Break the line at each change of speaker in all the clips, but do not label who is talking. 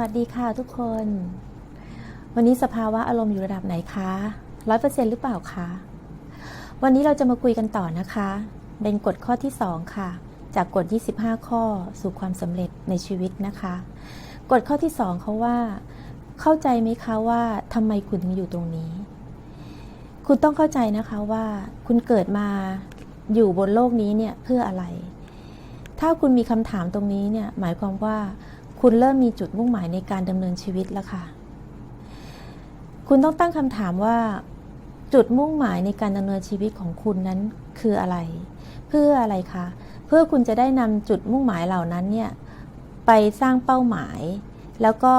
วัสดีค่ะทุกคน วันนี้สภาวะอารมณ์อยู่ระดับไหนคะร้อยเปอร์เซ็นหรือเปล่าคะวันนี้เราจะมาคุยกันต่อนะคะ เป็นกฎข้อที่ 2 ค่ะ จากกฎ25 ข้อสู่ความสำเร็จในชีวิตนะคะ กฎข้อที่ 2เขาว่า เข้าใจไหมคะว่าทำไมคุณถึงอยู่ตรงนี้ คุณต้องเข้าใจนะคะว่า คุณเกิดมาอยู่บนโลกนี้เนี่ยเพื่ออะไร ถ้าคุณมีคำถามตรงนี้เนี่ยหมายความว่า คุณเริ่มมีจุดมุ่งหมายในการดำเนินชีวิตแล้วค่ะ คุณต้องตั้งคำถามว่า จุดมุ่งหมายในการดำเนินชีวิตของคุณนั้นคืออะไร เพื่ออะไรคะ เพื่อคุณจะได้นำจุดมุ่งหมายเหล่านั้นเนี่ยไปสร้างเป้าหมาย แล้วก็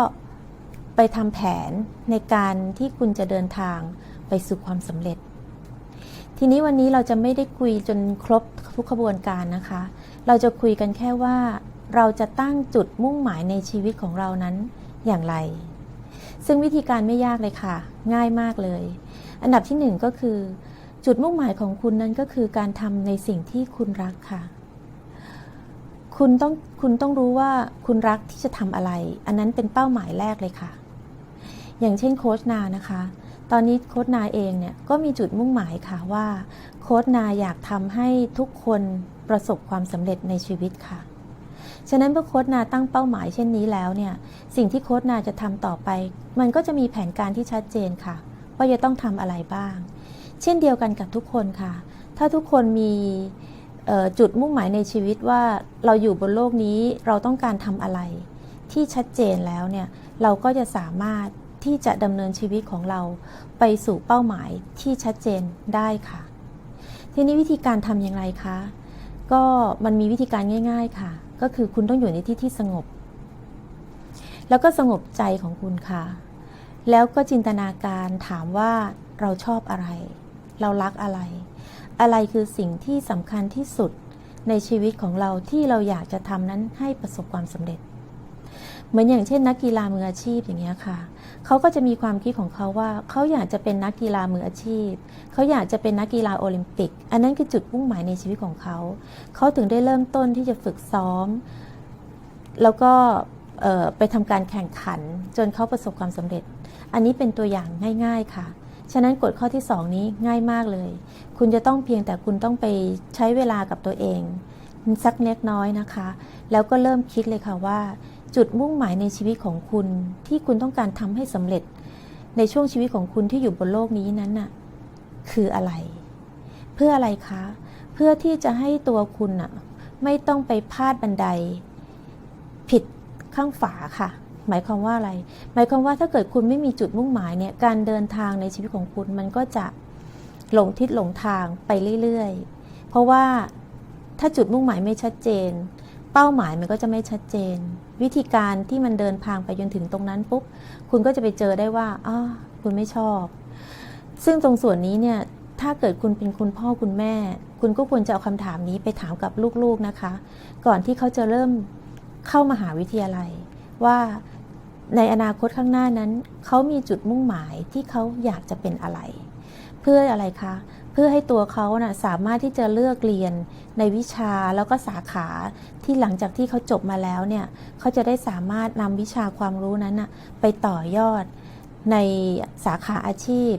ไปทำแผนในการที่คุณจะเดินทางไปสู่ความสำเร็จ ทีนี้วันนี้เราจะไม่ได้คุยจนครบทุกขบวนการนะคะ เราจะคุยกันแค่ว่า เราจะตั้งจุดมุ่งหมายในชีวิตของเรานั้นอย่างไร ซึ่งวิธีการไม่ยากเลยค่ะ ง่ายมากเลย อันดับที่หนึ่งก็คือ จุดมุ่งหมายของคุณนั้นก็คือการทำในสิ่งที่คุณรักค่ะ คุณต้องคุณต้องรู้ว่าคุณรักที่จะทำอะไร อันนั้นเป็นเป้าหมายแรกเลยค่ะ อย่างเช่นโค้ชนานะคะ ตอนนี้โค้ชนาเองเนี่ยก็มีจุดมุ่งหมายค่ะว่า โค้ชนาอยากทำให้ทุกคนประสบความสำเร็จในชีวิตค่ะ ฉะนั้นเมื่อโค้ชนาตั้งเป้าหมายเช่นนี้แล้วเนี่ย สิ่งที่โค้ชนาจะทำต่อไป มันก็จะมีแผนการที่ชัดเจนค่ะ ว่าจะต้องทำอะไรบ้าง เช่นเดียวกันกับทุกคนค่ะ ถ้าทุกคนมีจุดมุ่งหมายในชีวิตว่าเราอยู่บนโลกนี้เราต้องการทำอะไร ที่ชัดเจนแล้วเนี่ยเราก็จะสามารถที่จะดำเนินชีวิตของเราไปสู่เป้าหมายที่ชัดเจนได้ค่ะ ทีนี้วิธีการทำอย่างไรคะ ก็มันมีวิธีการง่าย ๆค่ะ ก็คือคุณต้องอยู่ในที่ที่สงบ แล้วก็สงบใจของคุณค่ะ แล้วก็จินตนาการถามว่าเราชอบอะไร เรารักอะไร อะไรคือสิ่งที่สำคัญที่สุดในชีวิตของเราที่เราอยากจะทำนั้นให้ประสบความสำเร็จ เหมือนอย่างเช่นนักกีฬามืออาชีพอย่างเงี้ยค่ะเขาก็จะมีความคิดของเขาว่าเขาอยากจะเป็นนักกีฬามืออาชีพเขาอยากจะเป็นนักกีฬาโอลิมปิก อันนั้นคือจุดมุ่งหมายในชีวิตของเขาเขาถึงได้เริ่มต้นที่จะฝึกซ้อม แล้วก็ไปทำการแข่งขันจนเขาประสบความสำเร็จ อันนี้เป็นตัวอย่างง่าย ๆค่ะฉะนั้นกฎข้อที่ 2 นี้ง่ายมากเลย คุณจะต้องเพียงแต่คุณต้องไปใช้เวลากับตัวเอง สักเล็กน้อยนะคะ แล้วก็เริ่มคิดเลยค่ะว่า จุดมุ่งหมายในชีวิตของคุณที่คุณต้องการทำให้สำเร็จ ในช่วงชีวิตของคุณที่อยู่บนโลกนี้นั้นน่ะคืออะไร เพื่ออะไรคะ เพื่อที่จะให้ตัวคุณน่ะไม่ต้องไปพลาดบันได ผิดข้างฝาค่ะ หมายความว่าอะไร หมายความว่าถ้าเกิดคุณไม่มีจุดมุ่งหมายเนี่ยการเดินทางในชีวิตของคุณมันก็จะหลงทิศหลงทางไปเรื่อยๆ เพราะว่าถ้าจุดมุ่งหมายไม่ชัดเจน เป้าหมายมันก็จะไม่ชัดเจน วิธีการที่มันเดินทางไปจนถึงตรงนั้นปุ๊บคุณก็จะไปเจอได้ว่าอ้าคุณไม่ชอบ ซึ่งตรงส่วนนี้เนี่ยถ้าเกิดคุณเป็นคุณพ่อคุณแม่ คุณก็ควรจะเอาคำถามนี้ไปถามกับลูกๆนะคะ ก่อนที่เขาจะเริ่มเข้ามาหาวิทยาลัย ว่าในอนาคตข้างหน้านั้น เขามีจุดมุ่งหมายที่เขาอยากจะเป็นอะไร เพื่ออะไรคะ เพื่อให้ตัวเขานะ่ะสามารถที่จะเลือกเรียนในวิชาแล้วก็สาขาที่หลังจากที่เขาจบมาแล้วเนี่ยเขาจะได้สามารถนำวิชาความรู้นั้นนะไปต่อยอดในสาขาอาชีพ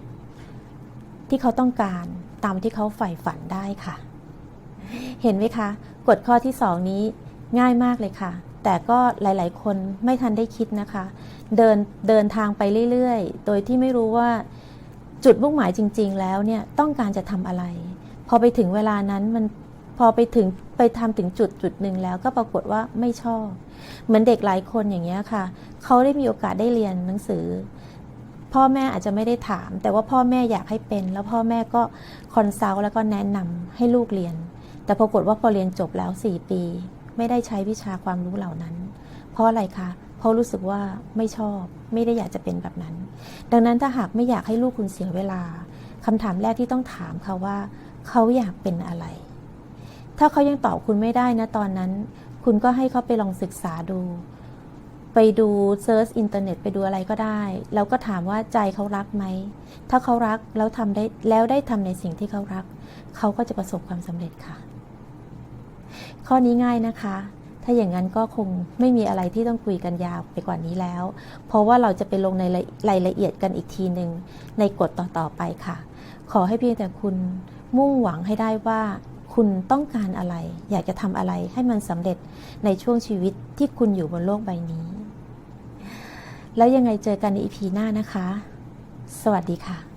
ที่เขาต้องการตามที่เขาใฝ่ฝันได้ค่ะ เห็นไหมคะกฎข้อที่สองนี้ง่ายมากเลยค่ะ แต่ก็หลาย ๆ คนไม่ทันได้คิดนะคะ เดินเดินทางไปเรื่อย ๆ โดยที่ไม่รู้ว่า จุดมุ่งหมายจริง ๆ แล้วเนี่ยต้องการจะทำอะไร พอไปถึงเวลานั้นมันพอไปถึงไปทำถึงจุดจุดหนึ่งแล้วก็ปรากฏว่าไม่ชอบ เหมือนเด็กหลายคนอย่างเงี้ยค่ะ เขาได้มีโอกาสได้เรียนหนังสือ พ่อแม่อาจจะไม่ได้ถาม แต่ว่าพ่อแม่อยากให้เป็น แล้วพ่อแม่ก็คอนซัลท์แล้วก็แนะนำให้ลูกเรียน แต่ปรากฏว่าพอเรียนจบแล้ว 4 ปี ไม่ได้ใช้วิชาความรู้เหล่านั้น เพราะอะไรคะ เพราะรู้สึกว่าไม่ชอบ ไม่ได้อยากจะเป็นแบบนั้น ดังนั้นถ้าหากไม่อยากให้ลูกคุณเสียเวลาคำถามแรกที่ต้องถามเขาว่า เขาอยากเป็นอะไร ถ้าเขายังตอบคุณไม่ได้นะตอนนั้น คุณก็ให้เขาไปลองศึกษาดู ไปดูเซิร์ชอินเทอร์เน็ตไปดูอะไรก็ได้ แล้วก็ถามว่าใจเขารักไหม ถ้าเขารักแล้วทำได้แล้วได้ทำในสิ่งที่เขารัก เขาก็จะประสบความสำเร็จค่ะ ข้อนี้ง่ายนะคะ ถ้าอย่างนั้นก็คงไม่มีอะไรที่ต้องคุยกันยาวไปกว่านี้แล้ว เพราะว่าเราจะไปลงในรายละเอียดกันอีกทีหนึ่งในกฎต่อๆไปค่ะ ขอให้เพียงแต่คุณมุ่งหวังให้ได้ว่าคุณต้องการอะไร อยากจะทำอะไรให้มันสำเร็จในช่วงชีวิตที่คุณอยู่บนโลกใบนี้ แล้วยังไงเจอกันในอีพีหน้านะคะ สวัสดีค่ะ